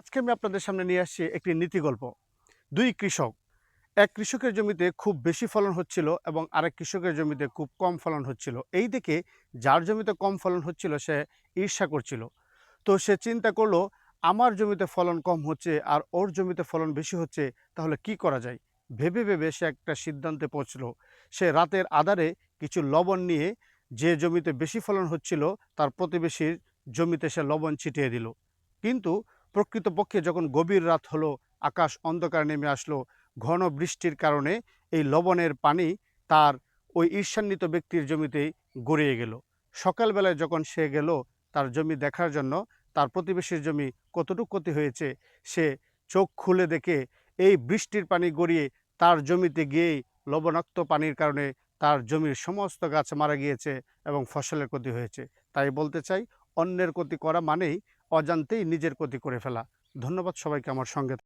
আজকে আমি আপনাদের সামনে নিয়ে আসছি একটি নীতি গল্প। দুই কৃষক, এক কৃষকের জমিতে খুব বেশি ফলন হচ্ছিল এবং আরেক কৃষকের জমিতে খুব কম ফলন হচ্ছিল। এই দেখে যার জমিতে কম ফলন হচ্ছিল সে ঈর্ষা করছিল। তো সে চিন্তা করল, আমার জমিতে ফলন কম হচ্ছে আর ওর জমিতে ফলন বেশি হচ্ছে, তাহলে কি করা যায়? ভেবে ভেবে সে একটা সিদ্ধান্তে পৌঁছলো। সে রাতের আধারে কিছু লবণ নিয়ে যে জমিতে বেশি ফলন হচ্ছিল, তার প্রতিবেশীর জমিতে সে লবণ ছিটিয়ে দিল। কিন্তু প্রকৃতপক্ষে যখন গভীর রাত হলো, আকাশ অন্ধকার নেমে আসলো, ঘন বৃষ্টির কারণে এই লবণের পানি তার ওই ঈর্ষান্বিত ব্যক্তির জমিতেই গড়িয়ে গেল। সকালবেলায় যখন সে গেল, তার জমি দেখার জন্য তার প্রতিবেশীর জমি কতটুকু ক্ষতি হয়েছে, সে চোখ খুলে দেখে এই বৃষ্টির পানি গড়িয়ে তার জমিতে গিয়েই লবণাক্ত পানির কারণে তার জমির সমস্ত গাছ মারা গিয়েছে এবং ফসলের ক্ষতি হয়েছে। তাই বলতে চাই, অন্যের ক্ষতি করা মানেই অজান্তেই নিজের ক্ষতি করে ফেলা। ধন্যবাদ সবাইকে আমার সঙ্গে